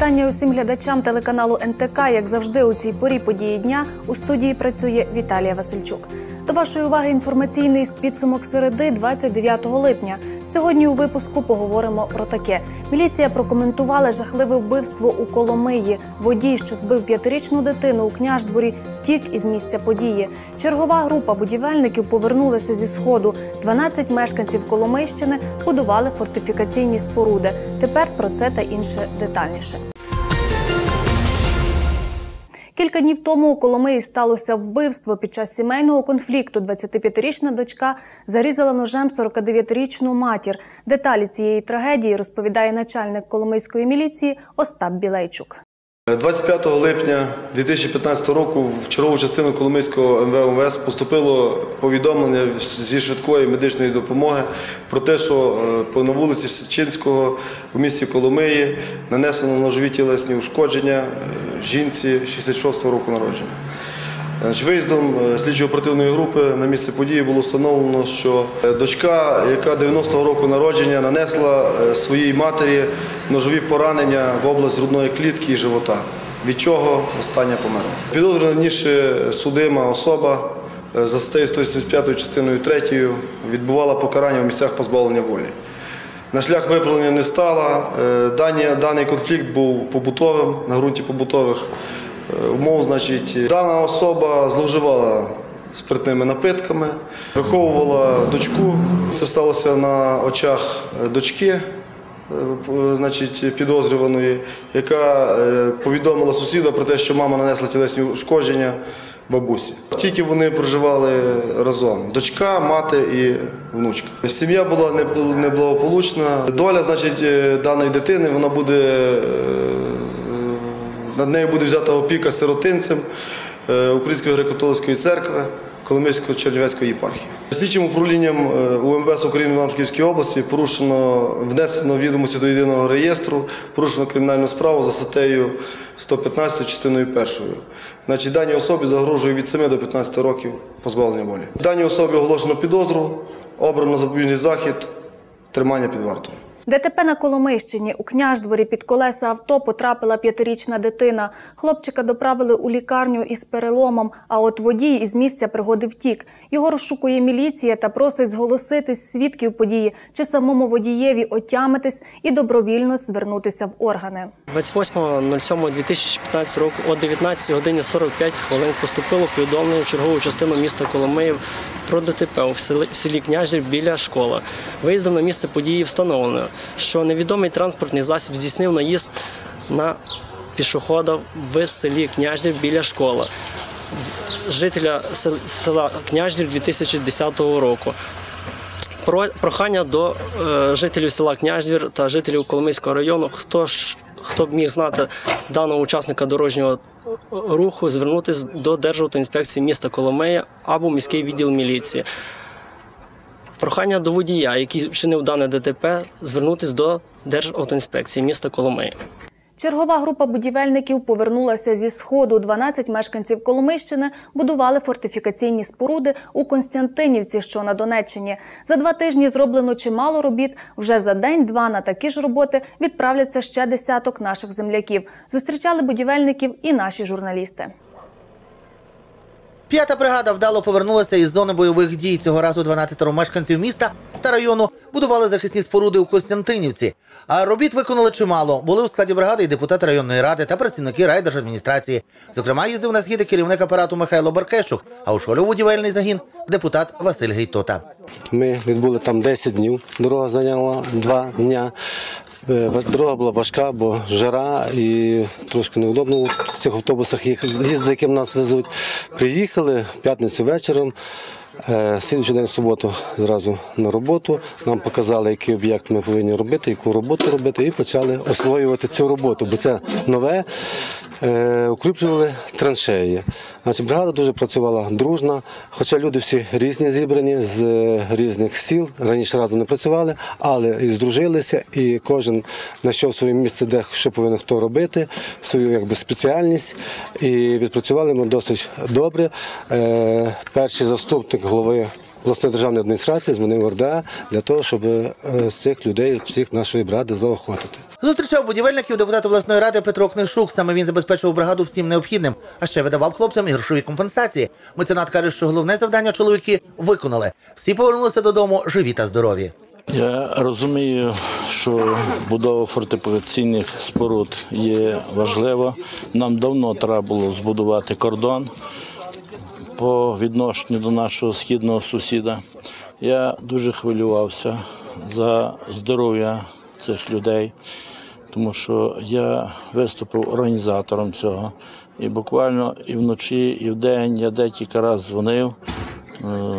Вітання усім глядачам телеканалу НТК. Як завжди, у цій порі події дня у студії працює Віталія Васильчук. До вашої уваги інформаційний підсумок середи 29 липня. Сьогодні у випуску поговоримо про таке. Міліція прокоментувала жахливе вбивство у Коломиї. Водій, що збив п'ятирічну дитину у княждворі, втік із місця події. Чергова група будівельників повернулася зі сходу. 12 мешканців Коломийщини будували фортифікаційні споруди. Тепер про це та інше детальніше. Кілька днів тому у Коломиї сталося вбивство. Під час сімейного конфлікту 25-річна дочка зарізала ножем 49-річну матір. Деталі цієї трагедії розповідає начальник Коломийської міліції Остап Білейчук. 25 липня 2015 року в чергову частину Коломийського МВМВС поступило повідомлення зі швидкої медичної допомоги про те, що е, на вулиці Сечинського у місті Коломиї нанесено ножові тілесні ушкодження е, жінці 66-го року народження. Виїздом е, слідчо-оперативної групи на місце події було встановлено, що е, дочка, яка 90-го року народження, нанесла е, своїй матері ножові поранення в область грудної клітки і живота, від чого остання померла. Підозрювана раніше судима особа за статтею 185 частиною 3 відбувала покарання в місцях позбавлення волі. На шлях виправлення не стала. Даний конфлікт був побутовим на ґрунті побутових умов. Значить, дана особа зловживала спиртними напитками, виховувала дочку. Це сталося на очах е, дочки. е, Значить, підозрюваної, яка е, повідомила сусіда про те, що мама нанесла тілесні ушкодження бабусі. Тільки вони проживали разом: дочка, мати і внучка. Сім'я була неблагополучна. Доля, значить, е, даної дитини вона буде е, над нею буде взята опіка сиротинцем е, Української греко-католицької церкви Коломийської Чернівецької єпархії. Слідчим управлінням е, УМВС України в Івано-Франківській області порушено внесено відомості до єдиного реєстру, порушено кримінальну справу за статтею 115 частиною першою. Значить, даній особі загрожує від 7 до 15 років позбавлення волі. Даній особі оголошено підозру, обрано запобіжний захід, тримання під вартою. ДТП на Коломийщині у княждворі під колеса авто потрапила п'ятирічна дитина. Хлопчика доправили у лікарню із переломом, а от водій із місця пригоди втік. Його розшукує міліція та просить зголоситись свідків події чи самому водієві отямитись і добровільно звернутися в органи. 28.07.2015 року о 19 годині 45 хвилин поступило повідомлення в чергову частину міста Коломиїв про ДТП в селі Княжів біля школи. Виїздом на місце події встановлено, що невідомий транспортний засіб здійснив наїзд на пішохода в селі Княжів біля школи. Жителя сел- села Княжів 2010 року. Про прохання до е, жителів села Княждвір та жителів Коломийського району, хто ж хто б міг знати даного учасника дорожнього руху, звернутися до Державтоінспекції міста Коломея або міський відділ міліції. Прохання до водія, який вчинив дане ДТП, звернутися до Державтоінспекції міста Коломея. Чергова група будівельників повернулася зі сходу. 12 мешканців Коломийщини будували фортифікаційні споруди у Константинівці, що на Донеччині. За два тижні зроблено чимало робіт. Вже за день-два на такі ж роботи відправляться ще десяток наших земляків. Зустрічали будівельників і наші журналісти. П'ята бригада вдало повернулася із зони бойових дій. Цього разу 12 мешканців міста та району будували захисні споруди у Костянтинівці. А робіт виконали чимало. Були у складі бригади і депутати районної ради та працівники райдержадміністрації. Зокрема, їздив на схід керівник апарату Михайло Баркещук, а очолював будівельний загін депутат Василь Гейтота. Ми відбули там 10 днів. Дорога зайняла 2 дня. Е, Дорога була важка, бо жара і трошки неудобно в цих автобусах їздити, яким нас везуть. Приїхали в п'ятницю вечором. е, Слідчий день в суботу зразу на роботу. Нам показали, який об'єкт ми повинні робити, яку роботу робити, і почали освоювати цю роботу, бо це нове. Е, Укріплювали траншеї. Значить, бригада дуже працювала дружно, хоча люди всі різні зібрані з е, різних сіл. Раніше разом не працювали, але і здружилися, і кожен знайшов своє місце, де що повинен хто робити, свою якби спеціальність. І відпрацювали ми досить добре. Е, Перший заступник голови обласної державної адміністрації, дзвонив в РДА для того, щоб е, з цих людей, всіх нашої бригади заохотити. Зустрічав будівельників депутат обласної ради Петро Книшук. Саме він забезпечував бригаду всім необхідним, а ще видавав хлопцям і грошові компенсації. Меценат каже, що головне завдання чоловіки виконали. Всі повернулися додому живі та здорові. Я розумію, що будова фортифікаційних споруд є важлива. Нам давно треба було збудувати кордон по відношенню до нашого східного сусіда. Я дуже хвилювався за здоров'я цих людей, тому що я виступив організатором цього. І буквально і вночі, і вдень я декілька разів дзвонив. е,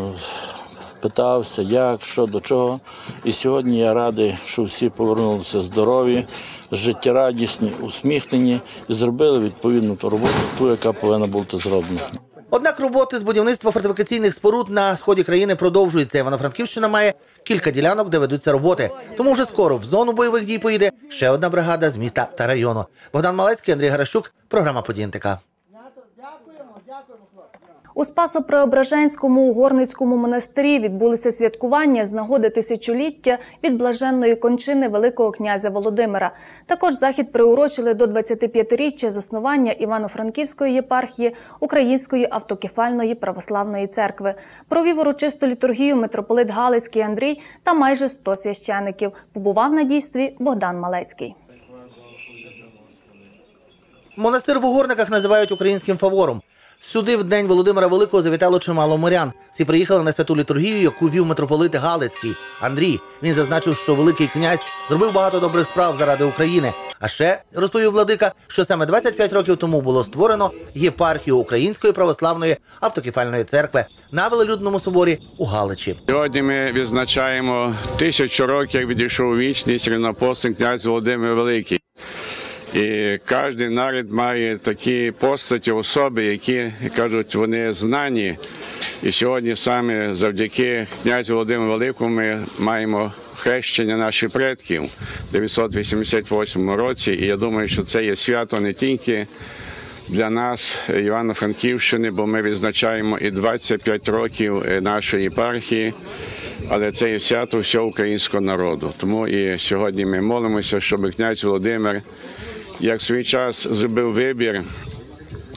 питався, як, що, до чого. І сьогодні я радий, що всі повернулися здорові, життєрадісні, усміхнені і зробили відповідну ту роботу, ту, яка повинна бути зроблена. Однак роботи з будівництва фортифікаційних споруд на сході країни продовжуються. Івано-Франківщина має кілька ділянок, де ведуться роботи. Тому вже скоро в зону бойових дій поїде ще одна бригада з міста та району. Богдан Малецький, Андрій Гаращук, програма «Подій НТК». У Спасо-Преображенському Угорницькому монастирі відбулися святкування з нагоди тисячоліття від блаженної кончини Великого князя Володимира. Також захід приурочили до 25-річчя заснування Івано-Франківської єпархії Української автокефальної православної церкви. Провів урочисту літургію митрополит Галицький Андрій та майже 100 священиків. Побував на дійстві Богдан Малецький. Монастир в Угорниках називають українським фавором. Сюди в день Володимира Великого завітало чимало морян. Всі приїхали на святу літургію, яку вів митрополит Галицький Андрій. Він зазначив, що великий князь зробив багато добрих справ заради України. А ще розповів владика, що саме 25 років тому було створено єпархію Української православної автокефальної церкви на Велелюдному соборі у Галичі. Сьогодні ми відзначаємо тисячу років, як відійшов у вічність рівнопостний князь Володимир Великий. І кожен народ має такі постаті, особи, які кажуть, вони знані. І сьогодні саме завдяки князю Володимиру Великому ми маємо хрещення наших предків в 988 році. І я думаю, що це є свято не тільки для нас, Івано-Франківщини, бо ми відзначаємо і 25 років е, нашої єпархії. Але це є свято всього українського народу. Тому і сьогодні ми молимося, щоб князь Володимир, як свій час зробив вибір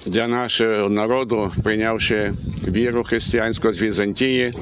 для нашого народу, прийнявши віру християнську з Візантії,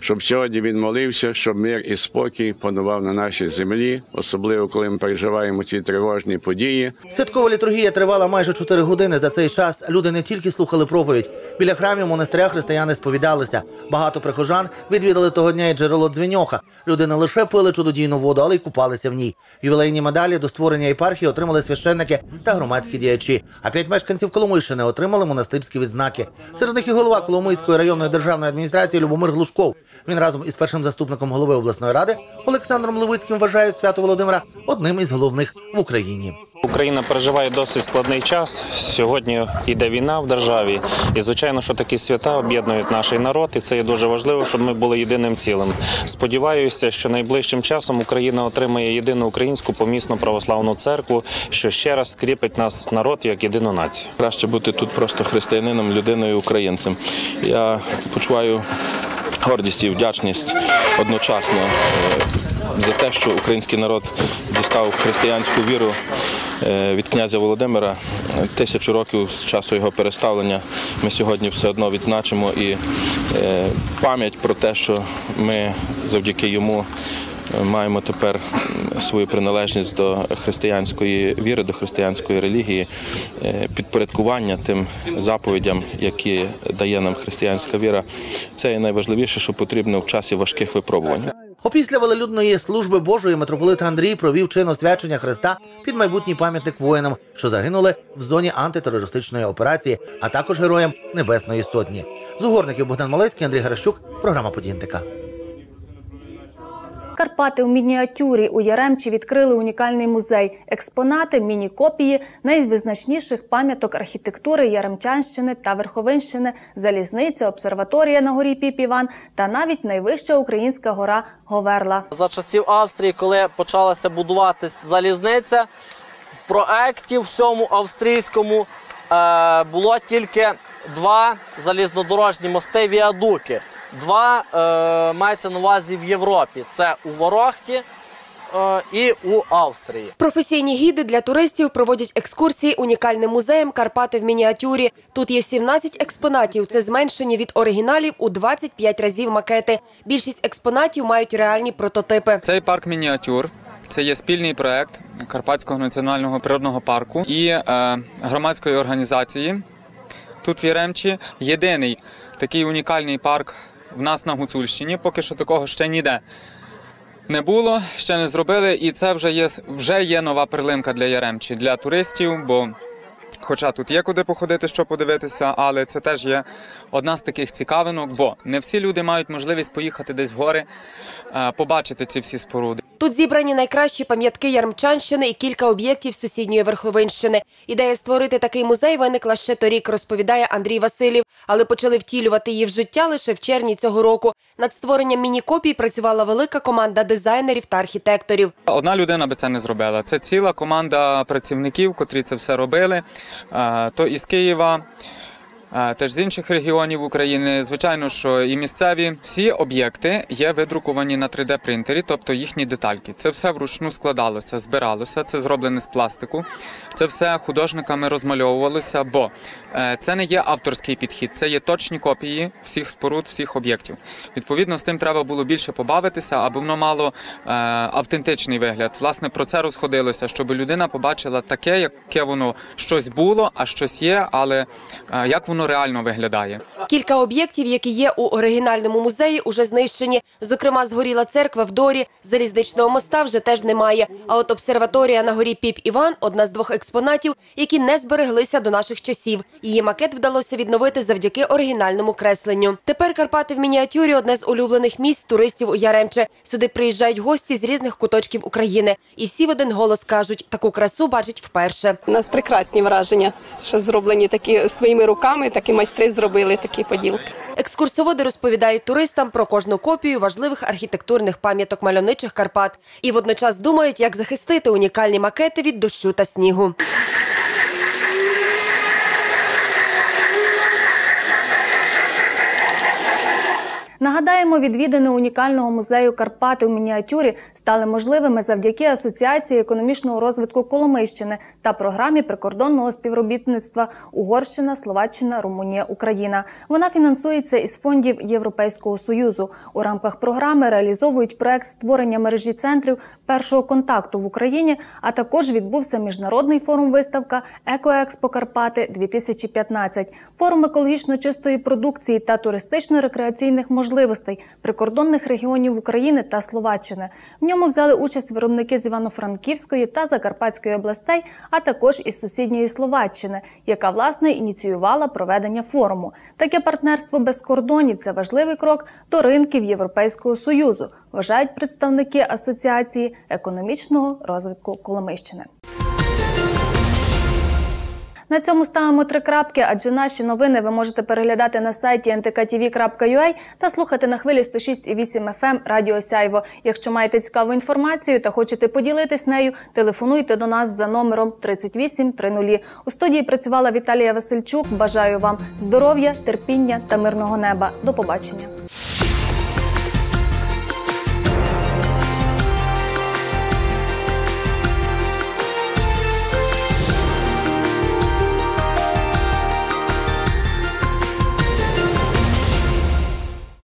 щоб сьогодні він молився, щоб мир і спокій панував на нашій землі, особливо коли ми переживаємо ці тривожні події. Святкова літургія тривала майже 4 години. За цей час люди не тільки слухали проповідь. Біля храмів монастиря християни сповідалися. Багато прихожан відвідали того дня і джерело дзвеньоха. Люди не лише пили чудодійну воду, але й купалися в ній. Ювілейні медалі до створення єпархії отримали священники та громадські діячі. А п'ять мешканців Коломийщини отримали монастирські відзнаки. Серед них і голова Коломийської районної державної адміністрації Любомир Глушков. Він разом із першим заступником голови обласної ради Олександром Левицьким вважає свято Володимира одним із головних в Україні. Україна переживає досить складний час. Сьогодні йде війна в державі, і звичайно, що такі свята об'єднують наш народ, і це є дуже важливо, щоб ми були єдиним цілим. Сподіваюся, що найближчим часом Україна отримає єдину українську помісну православну церкву, що ще раз скріпить нас народ як єдину націю. Краще бути тут просто християнином, людиною, українцем. Я почуваю гордість і вдячність одночасно е, за те, що український народ дістав християнську віру е, від князя Володимира. Тисячу років з часу його переставлення ми сьогодні все одно відзначимо і е, пам'ять про те, що ми завдяки йому маємо тепер свою приналежність до християнської віри, до християнської релігії, е, підпорядкування тим заповідям, які дає нам християнська віра. Це є найважливіше, що потрібно в часі важких випробувань. Опісля велелюдної служби Божої митрополит Андрій провів чин освячення Христа під майбутній пам'ятник воїнам, що загинули в зоні антитерористичної операції, а також героям Небесної Сотні. З угорників Богдан Малецький, Андрій Гаращук, програма «Події НТК». Карпати у мініатюрі у Яремчі відкрили унікальний музей. Експонати, міні-копії найвизначніших пам'яток архітектури Яремчанщини та Верховинщини, залізниця, обсерваторія на горі Піпіван та навіть найвища українська гора Говерла. За часів Австрії, коли почалася будуватись залізниця, в проекті всьому австрійському е, було тільки два залізнодорожні мости віадуки. Два е, мається на увазі в Європі. Це у Ворохті е, і у Австрії. Професійні гіди для туристів проводять екскурсії унікальним музеєм Карпати в мініатюрі. Тут є 17 експонатів. Це зменшені від оригіналів у 25 разів макети. Більшість експонатів мають реальні прототипи. Цей парк мініатюр. Це є спільний проект Карпатського національного природного парку і е, громадської організації. Тут в Яремчі єдиний такий унікальний парк в нас на Гуцульщині. Поки що такого ще ніде не було, ще не зробили. І це вже є, вже є нова перлинка для Яремчі, для туристів. Бо Хоча тут є куди походити, що подивитися, але це теж є одна з таких цікавинок, бо не всі люди мають можливість поїхати десь в гори, е, побачити ці всі споруди. Тут зібрані найкращі пам'ятки Ярмчанщини і кілька об'єктів сусідньої Верховинщини. Ідея створити такий музей виникла ще торік, розповідає Андрій Василів, але почали втілювати її в життя лише в червні цього року. Над створенням міні-копій працювала велика команда дизайнерів та архітекторів. Одна людина би це не зробила. Це ціла команда працівників, котрі це все робили. Е, То із Києва. Теж з інших регіонів України, звичайно, що і місцеві всі об'єкти є видруковані на 3D-принтері, тобто їхні детальки. Це все вручну складалося, збиралося. Це зроблене з пластику. Це все художниками розмальовувалося, бо е, це не є авторський підхід, це є точні копії всіх споруд, всіх об'єктів. Відповідно, з тим треба було більше побавитися, аби воно мало е, автентичний вигляд. Власне, про це розходилося, щоб людина побачила таке, яке воно щось було, а щось є, але е, як воно реально виглядає. Кілька об'єктів, які є у оригінальному музеї, уже знищені. Зокрема, згоріла церква в Дорі, залізничного моста вже теж немає. А от обсерваторія на горі Піп Іван одна з двох експонатів, які не збереглися до наших часів. Її макет вдалося відновити завдяки оригінальному кресленню. Тепер Карпати в мініатюрі одне з улюблених місць туристів у Яремче. Сюди приїжджають гості з різних куточків України, і всі в один голос кажуть, таку красу бачать вперше. У нас прекрасні враження, що зроблені такі своїми руками, такі майстри зробили такі поділки. Екскурсоводи розповідають туристам про кожну копію важливих архітектурних пам'яток мальовничих Карпат і водночас думають, як захистити унікальні макети від дощу та снігу. Нагадаємо, відвідини унікального музею Карпати у мініатюрі стали можливими завдяки Асоціації економічного розвитку Коломийщини та програмі прикордонного співробітництва Угорщина, Словаччина, Румунія, Україна. Вона фінансується із фондів Європейського союзу. У рамках програми реалізовують проект створення мережі центрів першого контакту в Україні. А також відбувся міжнародний форум виставка Екоекспо Карпати 2015 форум екологічно чистої продукції та туристично-рекреаційних можливостей прикордонних регіонів України та Словаччини. В ньому взяли участь виробники з Івано-Франківської та Закарпатської областей, а також із сусідньої Словаччини, яка власне ініціювала проведення форуму. Таке партнерство без кордонів це важливий крок до ринків Європейського союзу, вважають представники асоціації економічного розвитку Коломийщини. На цьому ставимо три крапки, адже наші новини ви можете переглядати на сайті ntktv.ua та слухати на хвилі 106,8 FM Радіо Сяйво. Якщо маєте цікаву інформацію та хочете поділитись нею, телефонуйте до нас за номером 3830. У студії працювала Віталія Васильчук. Бажаю вам здоров'я, терпіння та мирного неба. До побачення.